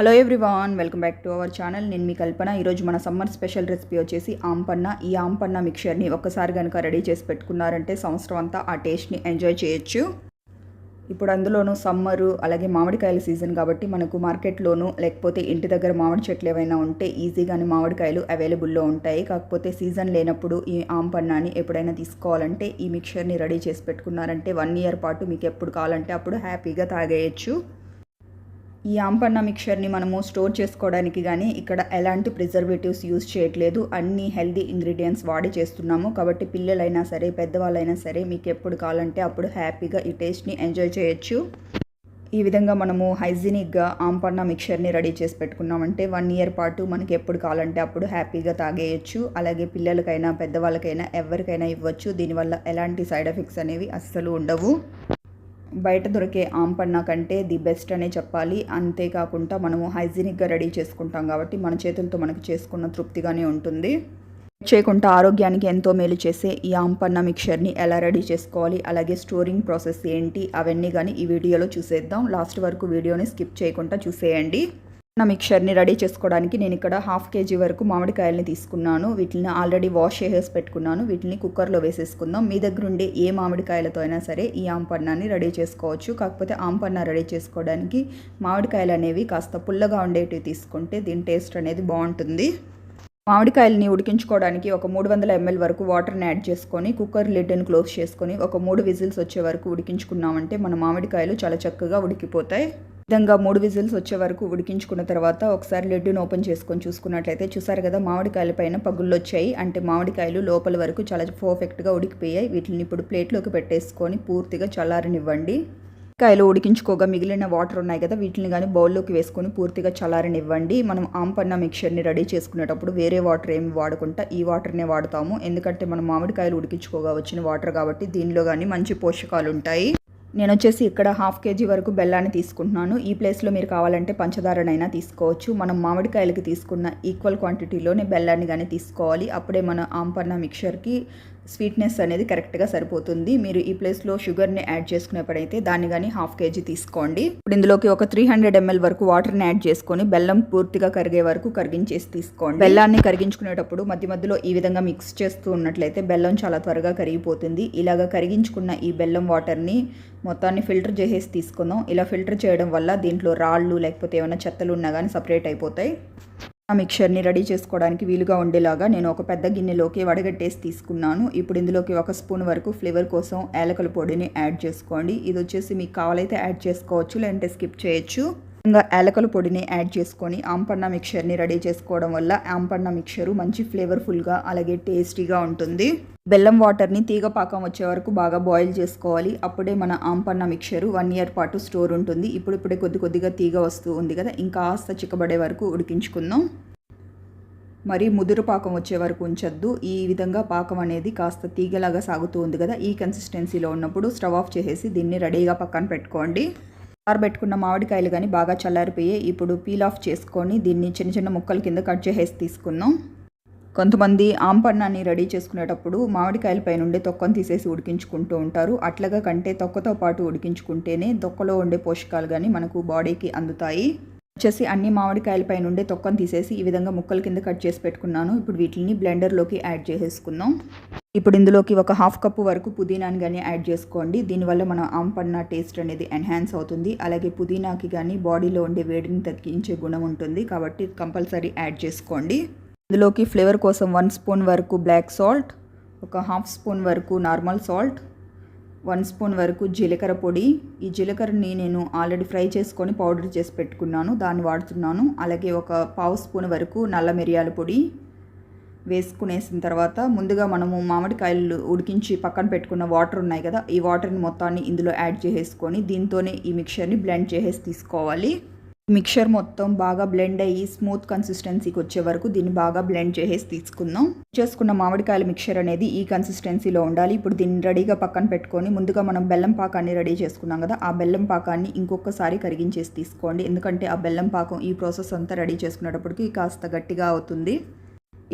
Hello everyone welcome back to our channel నేను మీ కల్పన. ఈరోజు మన సమ్మర్ స్పెషల్ రెసిపీ వచ్చేసి ఆంపన్న ఈ ఆంపన్న మిక్చర్ని ఒక్కసారి కనుక రెడీ చేసి పెట్టుకున్నారంటే సంవత్సరం అంతా ఆ టేస్ట్ని ఎంజాయ్ చేయొచ్చు. ఇప్పుడు అందులోనూ సమ్మరు అలాగే మామిడికాయల సీజన్ కాబట్టి మనకు మార్కెట్లోనూ లేకపోతే ఇంటి దగ్గర మామిడి చెట్లు ఏవైనా ఉంటే ఈజీగానే మామిడికాయలు అవైలబుల్లో ఉంటాయి. కాకపోతే సీజన్ లేనప్పుడు ఈ ఆంపన్నాని ఎప్పుడైనా తీసుకోవాలంటే ఈ మిక్చర్ని రెడీ చేసి పెట్టుకున్నారంటే వన్ ఇయర్ పాటు మీకు ఎప్పుడు కావాలంటే అప్పుడు హ్యాపీగా తాగేయచ్చు. ఈ ఆంపన్న మిక్చర్ని మనము స్టోర్ చేసుకోవడానికి కానీ ఇక్కడ ఎలాంటి ప్రిజర్వేటివ్స్ యూజ్ చేయట్లేదు. అన్ని హెల్దీ ఇంగ్రీడియంట్స్ వాడి చేస్తున్నాము. కాబట్టి పిల్లలైనా సరే పెద్దవాళ్ళైనా సరే మీకు ఎప్పుడు కావాలంటే అప్పుడు హ్యాపీగా ఈ టేస్ట్ని ఎంజాయ్ చేయొచ్చు. ఈ విధంగా మనము హైజీనిక్గా ఆంపన్న మిక్చర్ని రెడీ చేసి పెట్టుకున్నామంటే వన్ ఇయర్ పాటు మనకి ఎప్పుడు కావాలంటే అప్పుడు హ్యాపీగా తాగేయచ్చు. అలాగే పిల్లలకైనా పెద్దవాళ్ళకైనా ఎవరికైనా ఇవ్వచ్చు. దీనివల్ల ఎలాంటి సైడ్ ఎఫెక్ట్స్ అనేవి అస్సలు ఉండవు. బయట దొరికే ఆంపన్న కంటే ది బెస్ట్ అనే చెప్పాలి. అంతేకాకుండా మనము హైజీనిక్గా రెడీ చేసుకుంటాం కాబట్టి మన చేతులతో మనకు చేసుకున్న తృప్తిగానే ఉంటుంది. చేయకుండా ఆరోగ్యానికి ఎంతో మేలు చేసే ఈ ఆంపన్న మిక్చర్ని ఎలా రెడీ చేసుకోవాలి అలాగే స్టోరింగ్ ప్రాసెస్ ఏంటి అవన్నీ కానీ ఈ వీడియోలో చూసేద్దాం. లాస్ట్ వరకు వీడియోని స్కిప్ చేయకుండా చూసేయండి. నా మిక్చర్ని రెడీ చేసుకోవడానికి నేను ఇక్కడ హాఫ్ కేజీ వరకు మామిడికాయలని తీసుకున్నాను. వీటిని ఆల్రెడీ వాష్ చేసేసి పెట్టుకున్నాను. వీటిని కుక్కర్లో వేసేసుకుందాం. మీ దగ్గర ఉండే ఏ మామిడికాయలతో అయినా సరే ఈ ఆంపన్నాన్ని రెడీ చేసుకోవచ్చు. కాకపోతే ఆంపన్న రెడీ చేసుకోవడానికి మామిడికాయలు అనేవి కాస్త పుల్లగా ఉండేటివి తీసుకుంటే దీని టేస్ట్ అనేది బాగుంటుంది. మామిడికాయలని ఉడికించుకోవడానికి ఒక మూడు వందల ఎంఎల్ వరకు వాటర్ని యాడ్ చేసుకొని కుక్కర్ లిడ్ని క్లోజ్ చేసుకొని ఒక మూడు విజిల్స్ వచ్చే వరకు ఉడికించుకున్నామంటే మన మామిడికాయలు చాలా చక్కగా ఉడికిపోతాయి. విధంగా మూడు విజిల్స్ వచ్చే వరకు ఉడికించుకున్న తర్వాత ఒకసారి లిడ్డును ఓపెన్ చేసుకొని చూసుకున్నట్లయితే చూసారు కదా మామిడికాయల పైన పగుళ్ళు వచ్చాయి. అంటే మామిడికాయలు లోపల వరకు చాలా పర్ఫెక్ట్గా ఉడికిపోయాయి. వీటిని ఇప్పుడు ప్లేట్లోకి పెట్టేసుకొని పూర్తిగా చల్లారనివ్వండి. కాయలు ఉడికించుకోగా మిగిలిన వాటర్ ఉన్నాయి కదా వీటిని కానీ బౌల్లోకి వేసుకొని పూర్తిగా చల్లారనివ్వండి. మనం ఆంపన్న మిక్చర్ని రెడీ చేసుకునేటప్పుడు వేరే వాటర్ ఏమి వాడకుండా ఈ వాటర్నే వాడతాము. ఎందుకంటే మనం మామిడికాయలు ఉడికించుకోగా వచ్చిన వాటర్ కాబట్టి దీనిలో కానీ మంచి పోషకాలు ఉంటాయి నేను వచ్చేసి ఇక్కడ హాఫ్ కేజీ వరకు బెల్లాన్ని తీసుకుంటున్నాను. ఈ ప్లేస్లో మీరు కావాలంటే పంచదారనైనా తీసుకోవచ్చు. మనం మామిడికాయలకి తీసుకున్న ఈక్వల్ క్వాంటిటీలోనే బెల్లాన్ని కానీ తీసుకోవాలి. అప్పుడే మన ఆంపన్న మిక్చర్కి స్వీట్నెస్ అనేది కరెక్ట్గా సరిపోతుంది. మీరు ఈ ప్లేస్లో షుగర్ని యాడ్ చేసుకునేప్పుడైతే దాన్ని కానీ హాఫ్ కేజీ తీసుకోండి. ఇప్పుడు ఇందులోకి ఒక త్రీ హండ్రెడ్ ఎంఎల్ వరకు వాటర్ని యాడ్ చేసుకొని బెల్లం పూర్తిగా కరిగే వరకు కరిగించేసి తీసుకోండి. బెల్లాన్ని కరిగించుకునేటప్పుడు మధ్య మధ్యలో ఈ విధంగా మిక్స్ చేస్తూ ఉన్నట్లయితే బెల్లం చాలా త్వరగా కరిగిపోతుంది. ఇలాగ కరిగించుకున్న ఈ బెల్లం వాటర్ని మొత్తాన్ని ఫిల్టర్ చేసేసి తీసుకుందాం. ఇలా ఫిల్టర్ చేయడం వల్ల దీంట్లో రాళ్ళు లేకపోతే ఏమైనా చెత్తలు ఉన్నా కానీ సపరేట్ అయిపోతాయి. ఆ మిక్చర్ని రెడీ చేసుకోవడానికి వీలుగా ఉండేలాగా నేను ఒక పెద్ద గిన్నెలోకి వడగట్టేసి తీసుకున్నాను. ఇప్పుడు ఇందులోకి ఒక స్పూన్ వరకు ఫ్లేవర్ కోసం ఏలకల పొడిని యాడ్ చేసుకోండి. ఇది వచ్చేసి మీకు కావాలైతే యాడ్ చేసుకోవచ్చు లేదంటే స్కిప్ చేయొచ్చు. ఇంకా యాలకల పొడిని యాడ్ చేసుకొని ఆంపన్న మిక్చర్ని రెడీ చేసుకోవడం వల్ల ఆంపన్న మిక్చరు మంచి ఫ్లేవర్ఫుల్గా అలాగే టేస్టీగా ఉంటుంది. బెల్లం వాటర్ని తీగ పాకం వచ్చే వరకు బాగా బాయిల్ చేసుకోవాలి. అప్పుడే మన ఆంపన్న మిక్చరు వన్ ఇయర్ పాటు స్టోర్ ఉంటుంది. ఇప్పుడిప్పుడే కొద్ది కొద్దిగా తీగ వస్తూ ఉంది కదా ఇంకా కాస్త చిక్కబడే వరకు ఉడికించుకుందాం. మరి ముదురు పాకం వచ్చే వరకు ఉంచొద్దు. ఈ విధంగా పాకం అనేది కాస్త తీగలాగా సాగుతూ ఉంది కదా ఈ కన్సిస్టెన్సీలో ఉన్నప్పుడు స్టవ్ ఆఫ్ చేసేసి దీన్ని రెడీగా పక్కన పెట్టుకోండి. ఆరబెట్టుకున్న మామిడికాయలు కానీ బాగా చల్లారిపోయి ఇప్పుడు పీల్ ఆఫ్ చేసుకొని దీన్ని చిన్న చిన్న ముక్కల కింద కట్ చేసేసి తీసుకుందాం. కొంతమంది ఆంపన్నాన్ని రెడీ చేసుకునేటప్పుడు మామిడికాయల పై నుండి తొక్కను తీసేసి ఉడికించుకుంటూ ఉంటారు. అట్లాగా కంటే తొక్కతో పాటు ఉడికించుకుంటేనే తొక్కలో ఉండే పోషకాలు కానీ మనకు బాడీకి అందుతాయి. వచ్చేసి అన్ని మామిడికాయల పై నుండి తొక్కను తీసేసి ఈ విధంగా ముక్కల కింద కట్ చేసి పెట్టుకున్నాను. ఇప్పుడు వీటిని బ్లెండర్లోకి యాడ్ చేసేసుకుందాం. ఇప్పుడు ఇందులోకి ఒక హాఫ్ కప్పు వరకు పుదీనాని కానీ యాడ్ చేసుకోండి. దీనివల్ల మన ఆంపన్న టేస్ట్ అనేది ఎన్హాన్స్ అవుతుంది. అలాగే పుదీనాకి కానీ బాడీలో ఉండే వేడిని తగ్గించే గుణం ఉంటుంది. కాబట్టి కంపల్సరీ యాడ్ చేసుకోండి. ఇందులోకి ఫ్లేవర్ కోసం వన్ స్పూన్ వరకు బ్లాక్ సాల్ట్ ఒక హాఫ్ స్పూన్ వరకు నార్మల్ సాల్ట్ వన్ స్పూన్ వరకు జీలకర్ర పొడి. ఈ జీలకర్రని నేను ఆల్రెడీ ఫ్రై చేసుకొని పౌడర్ చేసి పెట్టుకున్నాను. దాన్ని వాడుతున్నాను. అలాగే ఒక పావు స్పూన్ వరకు నల్ల మిరియాల పొడి వేసుకునేసిన తర్వాత ముందుగా మనము మామిడికాయలు ఉడికించి పక్కన పెట్టుకున్న వాటర్ ఉన్నాయి కదా ఈ వాటర్ని మొత్తాన్ని ఇందులో యాడ్ చేసేసుకొని దీంతోనే ఈ మిక్చర్ని బ్లెండ్ చేసేసి తీసుకోవాలి. మిక్చర్ మొత్తం బాగా బ్లెండ్ అయ్యి స్మూత్ కన్సిస్టెన్సీకి వచ్చే వరకు దీన్ని బాగా బ్లెండ్ చేసేసి తీసుకుందాం. చేసుకున్న మామిడికాయల మిక్చర్ అనేది ఈ కన్సిస్టెన్సీలో ఉండాలి. ఇప్పుడు దీన్ని రెడీగా పక్కన పెట్టుకొని ముందుగా మనం బెల్లం పాకాన్ని రెడీ చేసుకున్నాం కదా ఆ బెల్లం పాకాన్ని ఇంకొకసారి కరిగించేసి తీసుకోండి. ఎందుకంటే ఆ బెల్లం పాకం ఈ ప్రాసెస్ అంతా రెడీ చేసుకునేటప్పటికి కాస్త గట్టిగా అవుతుంది.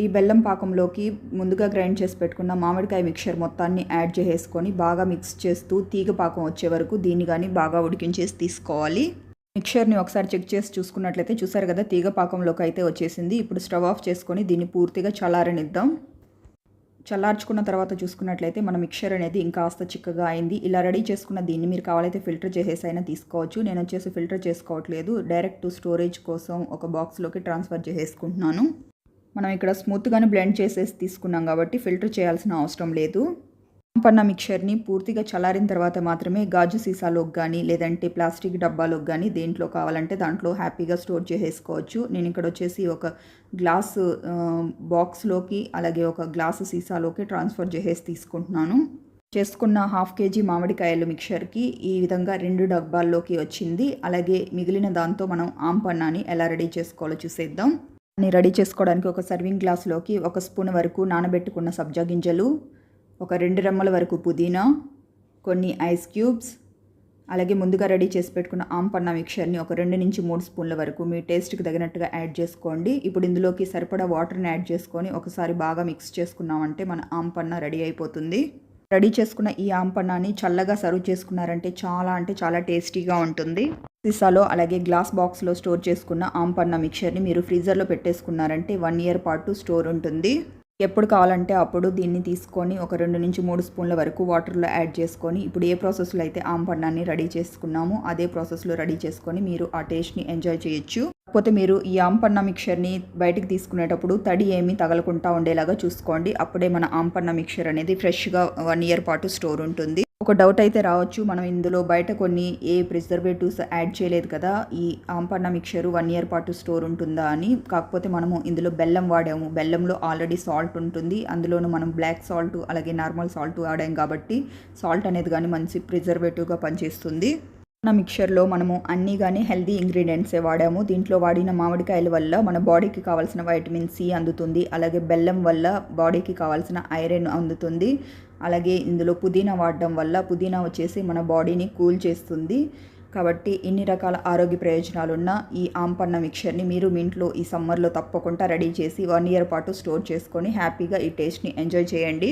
ఈ బెల్లం పాకంలోకి ముందుగా గ్రైండ్ చేసి పెట్టుకున్న మామిడికాయ మిక్చర్ మొత్తాన్ని యాడ్ చేసేసుకొని బాగా మిక్స్ చేస్తూ తీగ పాకం వచ్చే వరకు దీన్ని కానీ బాగా ఉడికించేసి తీసుకోవాలి. మిక్చర్ని ఒకసారి చెక్ చేసి చూసుకున్నట్లయితే చూసారు కదా తీగ పాకంలోకి అయితే వచ్చేసింది. ఇప్పుడు స్టవ్ ఆఫ్ చేసుకొని దీన్ని పూర్తిగా చల్లారనిద్దాం. చల్లార్చుకున్న తర్వాత చూసుకున్నట్లయితే మన మిక్చర్ అనేది ఇంకా కాస్త చిక్కగా అయింది. ఇలా రెడీ చేసుకున్న దీన్ని మీరు కావాలైతే ఫిల్టర్ చేసేసి అయినా తీసుకోవచ్చు. నేను వచ్చేసి ఫిల్టర్ చేసుకోవట్లేదు. డైరెక్ట్ స్టోరేజ్ కోసం ఒక బాక్స్లోకి ట్రాన్స్ఫర్ చేసేసుకుంటున్నాను. మనం ఇక్కడ స్మూత్గానే బ్లెండ్ చేసేసి తీసుకున్నాం కాబట్టి ఫిల్టర్ చేయాల్సిన అవసరం లేదు. పన్న మిక్చర్ని పూర్తిగా చల్లారిన తర్వాత మాత్రమే గాజు సీసాలోకి కానీ లేదంటే ప్లాస్టిక్ డబ్బాలోకి కానీ దేంట్లో కావాలంటే దాంట్లో హ్యాపీగా స్టోర్ చేసేసుకోవచ్చు. నేను ఇక్కడ వచ్చేసి ఒక గ్లాస్ బాక్స్లోకి అలాగే ఒక గ్లాసు సీసాలోకి ట్రాన్స్ఫర్ చేసేసి తీసుకుంటున్నాను. చేసుకున్న హాఫ్ కేజీ మామిడికాయలు మిక్చర్కి ఈ విధంగా రెండు డబ్బాల్లోకి వచ్చింది. అలాగే మిగిలిన దాంతో మనం ఆంపన్నాని ఎలా రెడీ చేసుకోవాలో చూసేద్దాం. అని రెడీ చేసుకోవడానికి ఒక సర్వింగ్ గ్లాస్లోకి ఒక స్పూన్ వరకు నానబెట్టుకున్న సబ్జా గింజలు ఒక రెండు రెమ్మల వరకు పుదీనా కొన్ని ఐస్ క్యూబ్స్ అలాగే ముందుగా రెడీ చేసి పెట్టుకున్న ఆంపన్న మిక్చర్ని ఒక రెండు నుంచి మూడు స్పూన్ల వరకు మీ టేస్ట్కి తగినట్టుగా యాడ్ చేసుకోండి. ఇప్పుడు ఇందులోకి సరిపడా వాటర్ని యాడ్ చేసుకొని ఒకసారి బాగా మిక్స్ చేసుకున్నామంటే మన ఆంపన్న రెడీ అయిపోతుంది. రెడీ చేసుకున్న ఈ ఆంపన్నాని చల్లగా సర్వ్ చేసుకున్నారంటే చాలా అంటే చాలా టేస్టీగా ఉంటుంది. సీసాలో అలాగే గ్లాస్ బాక్స్లో స్టోర్ చేసుకున్న ఆంపన్న మిక్చర్ని మీరు ఫ్రీజర్లో పెట్టేసుకున్నారంటే వన్ ఇయర్ పాటు స్టోర్ ఉంటుంది. ఎప్పుడు కావాలంటే అప్పుడు దీన్ని తీసుకొని ఒక రెండు నుంచి మూడు స్పూన్ల వరకు వాటర్లో యాడ్ చేసుకొని ఇప్పుడు ఏ ప్రాసెస్లో అయితే ఆంపన్నాన్ని రెడీ చేసుకున్నామో అదే ప్రాసెస్లో రెడీ చేసుకొని మీరు ఆ టేస్ట్ని ఎంజాయ్ చేయొచ్చు. కాకపోతే మీరు ఈ ఆంపన్న మిక్చర్ని బయటికి తీసుకునేటప్పుడు తడి ఏమీ తగలకుండా ఉండేలాగా చూసుకోండి. అప్పుడే మన ఆంపన్న మిక్చర్ అనేది ఫ్రెష్గా వన్ ఇయర్ పాటు స్టోర్ ఉంటుంది. ఒక డౌట్ అయితే రావచ్చు. మనం ఇందులో బయట కొన్ని ఏ ప్రిజర్వేటివ్స్ యాడ్ చేయలేదు కదా ఈ ఆంపన్న మిక్చర్ వన్ ఇయర్ పాటు స్టోర్ ఉంటుందా అని. కాకపోతే మనము ఇందులో బెల్లం వాడాము. బెల్లంలో ఆల్రెడీ సాల్ట్ ఉంటుంది. అందులోనూ మనం బ్లాక్ సాల్ట్ అలాగే నార్మల్ సాల్ట్ వాడాం కాబట్టి సాల్ట్ అనేది కానీ మంచి ప్రిజర్వేటివ్గా పనిచేస్తుంది. మన మిక్చర్లో మనము అన్నీ కానీ హెల్దీ ఇంగ్రీడియంట్సే వాడాము. దీంట్లో వాడిన మామిడికాయల వల్ల మన బాడీకి కావాల్సిన వైటమిన్ సి అందుతుంది. అలాగే బెల్లం వల్ల బాడీకి కావాల్సిన ఐరన్ అందుతుంది. అలాగే ఇందులో పుదీనా వాడడం వల్ల పుదీనా వచ్చేసి మన బాడీని కూల్ చేస్తుంది. కాబట్టి ఇన్ని రకాల ఆరోగ్య ప్రయోజనాలున్న ఈ ఆంపన్న మిక్చర్ని మీరు మీ ఇంట్లో ఈ సమ్మర్లో తప్పకుండా రెడీ చేసి వన్ ఇయర్ పాటు స్టోర్ చేసుకొని హ్యాపీగా ఈ టేస్ట్ని ఎంజాయ్ చేయండి.